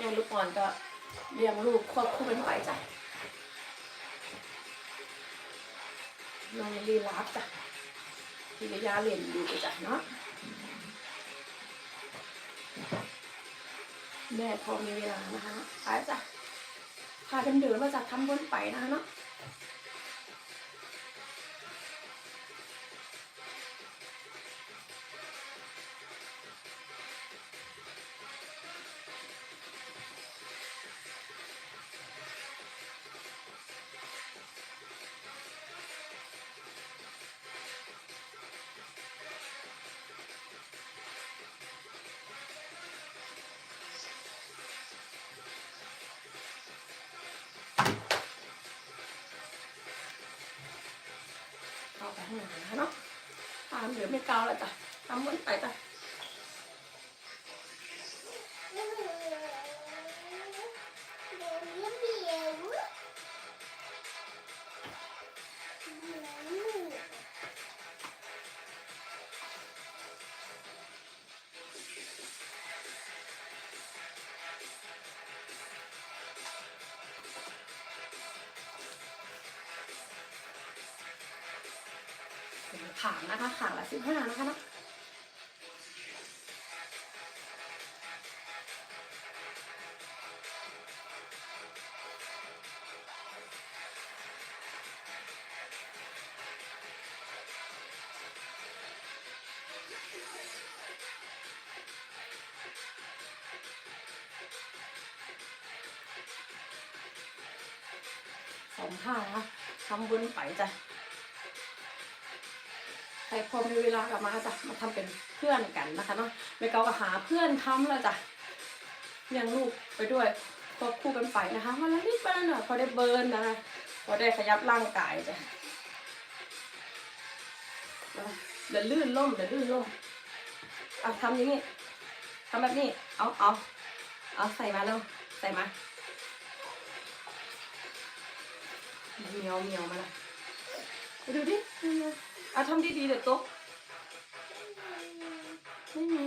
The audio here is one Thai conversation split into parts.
ม่ลูกอ่อนก็เลี้ยงลูกควบคู่กันไปจ้ะน้องลีลาบจ้ะพิยาเรียนอยู่จ้ะเนาะแม่พอมีเวลานะคะไปจ้ะพากันเดินมาจากทำบนไปนะคะเนาะ เข้าไปข้างในนะคะเนาะตามเหลือไม่เกาแล้วจ้ะทำมันไปจ้ะ ขางนะคะขางละสิบห้านะคะนะสองท่านะคะทำบุญไปจ้ะ ใครพอมีเวลากลับมาจ้ะมาทำเป็นเพื่อนกันนะคะเนาะไม่เกาก็หาเพื่อนทำแล้วจ้ะเลี้ยงลูกไปด้วยควบคู่กันไปนะคะวันละนิดวันละหน่อยพอได้เบิร์นนะคะพอได้ขยับร่างกายจ้ะเดี๋ยวลื่นล่มเดี๋ยวลื่นล่มเอาทำอย่างนี้ทำแบบนี้ เอาเอาเอาใส่มาแล้วใส่มาเมียวเมียวมาละไปดูดิ เอาทำดีๆเดี๋ยวตกไม่มี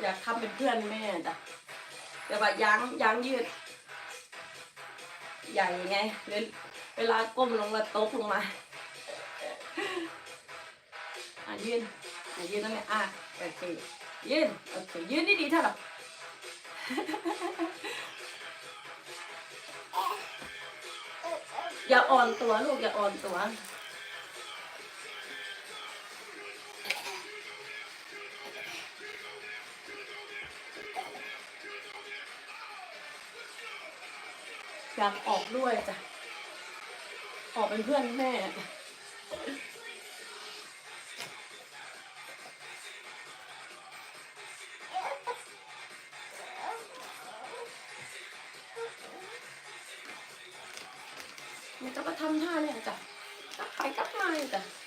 อยากทำเป็นเพื่อนแม่จ้ะแต่ว่ายั้งยั้งยืด ใหญ่ไงเลยเวลาก้มลงแล้วตกลงมา อะยืน อะยืนนั่นแหละอะโอเคยืนโอเคยืนดีเท่าหร่อย่าอ่อนตัวลูกอย่าอ่อนตัวอยากออกด้วยจ้ะออกเป็นเพื่อนแม่ จ้ะเนี่ยจะมาทำท่าเนี่ยจ้ะกลับไปกลับมาจ้ะ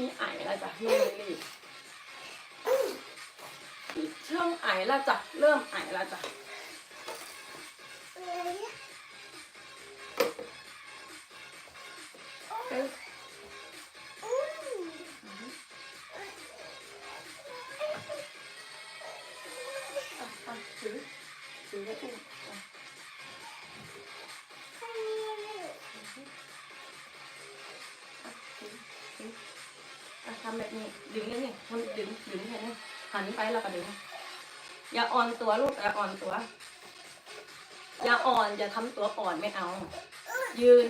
มีไอแล้วจ้ะเริ่มรีบเชื่องไอแล้วจ้ะเริ่มไอแล้วจ้ะำแบบนี้ ดึงอย่างนี้มันดึงดึงแค่นี้หันไปแล้วก็ดึง อย่าอ่อนตัวลูกอย่าอ่อนตัว อย่าอ่อนอย่าทำตัวอ่อนไม่เอา ยืน